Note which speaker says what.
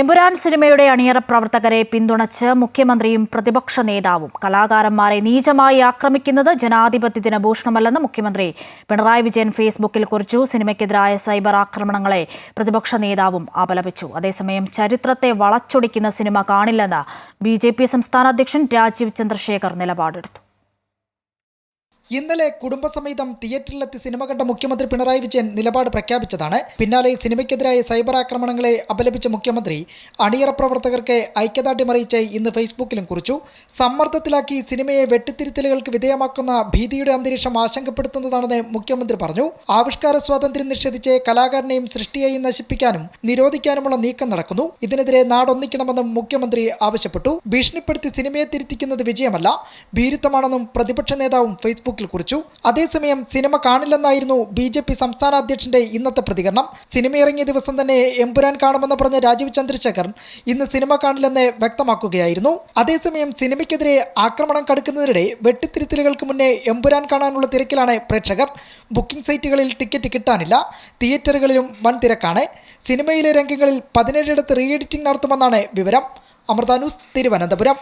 Speaker 1: എമ്പുരാൻ സിനിമയുടെ അണിയറ പ്രവർത്തകരെ പിന്തുണച്ച് മുഖ്യമന്ത്രിയും പ്രതിപക്ഷ നേതാവും കലാകാരന്മാരെ നീചമായി ആക്രമിക്കുന്നത് ജനാധിപത്യത്തിന് ഭൂഷണമല്ലെന്ന് മുഖ്യമന്ത്രി പിണറായി വിജയൻ ഫേസ്ബുക്കിൽ കുറിച്ചു. സിനിമയ്ക്കെതിരായ സൈബർ ആക്രമണങ്ങളെ പ്രതിപക്ഷ നേതാവും അപലപിച്ചു. അതേസമയം ചരിത്രത്തെ വളച്ചൊടിക്കുന്ന സിനിമ കാണില്ലെന്ന് ബി സംസ്ഥാന അധ്യക്ഷൻ രാജീവ് ചന്ദ്രശേഖർ നിലപാടെടുത്തു.
Speaker 2: ഇന്നലെ കുടുംബസമേതം തിയേറ്ററിലെത്തി സിനിമ കണ്ട മുഖ്യമന്ത്രി പിണറായി വിജയൻ നിലപാട് പ്രഖ്യാപിച്ചതാണ്. പിന്നാലെ സിനിമയ്ക്കെതിരായ സൈബർ ആക്രമണങ്ങളെ അപലപിച്ച മുഖ്യമന്ത്രി അണിയറ പ്രവർത്തകർക്ക് ഐക്യദാർഢ്യം അറിയിച്ച് ഇന്ന് ഫേസ്ബുക്കിലും കുറിച്ചു. സമ്മർദ്ദത്തിലാക്കി സിനിമയെ വെട്ടിത്തിരുത്തലുകൾക്ക് വിധേയമാക്കുന്ന ഭീതിയുടെ അന്തരീക്ഷം ആശങ്കപ്പെടുത്തുന്നതാണെന്ന് മുഖ്യമന്ത്രി പറഞ്ഞു. ആവിഷ്കാര സ്വാതന്ത്ര്യം നിഷേധിച്ച് കലാകാരനെയും സൃഷ്ടിയെയും നശിപ്പിക്കാനും നിരോധിക്കാനുമുള്ള നീക്കം നടക്കുന്നു. ഇതിനെതിരെ നാടൊന്നിക്കണമെന്നും മുഖ്യമന്ത്രി ആവശ്യപ്പെട്ടു. ഭീഷണിപ്പെടുത്തി സിനിമയെ തിരുത്തിക്കുന്നത് വിജയമല്ല ഭീരുത്വമാണെന്നും പ്രതിപക്ഷ നേതാവും ഫേസ്ബുക്കിൽ കുറിച്ചു അതേസമയം സിനിമ കാണില്ലെന്നായിരുന്നു ബി ജെ പി സംസ്ഥാന അധ്യക്ഷന്റെ ഇന്നത്തെ പ്രതികരണം. സിനിമ ഇറങ്ങിയ ദിവസം തന്നെ എമ്പുരാൻ കാണുമെന്ന് പറഞ്ഞ രാജീവ് ചന്ദ്രശേഖർ ഇന്ന് സിനിമ കാണില്ലെന്ന് വ്യക്തമാക്കുകയായിരുന്നു. അതേസമയം സിനിമയ്ക്കെതിരെ ആക്രമണം കടുക്കുന്നതിനിടെ വെട്ടിത്തിരുത്തലുകൾക്ക് മുന്നേ എമ്പുരാൻ കാണാനുള്ള തിരക്കിലാണ് പ്രേക്ഷകർ. ബുക്കിംഗ് സൈറ്റുകളിൽ ടിക്കറ്റ് കിട്ടാനില്ല. തിയേറ്ററുകളിലും വൻ തിരക്കാണ്. സിനിമയിലെ രംഗങ്ങളിൽ പതിനേഴിടത്ത് റീ എഡിറ്റിംഗ് നടത്തുമെന്നാണ് വിവരം. അമൃത ന്യൂസ് തിരുവനന്തപുരം.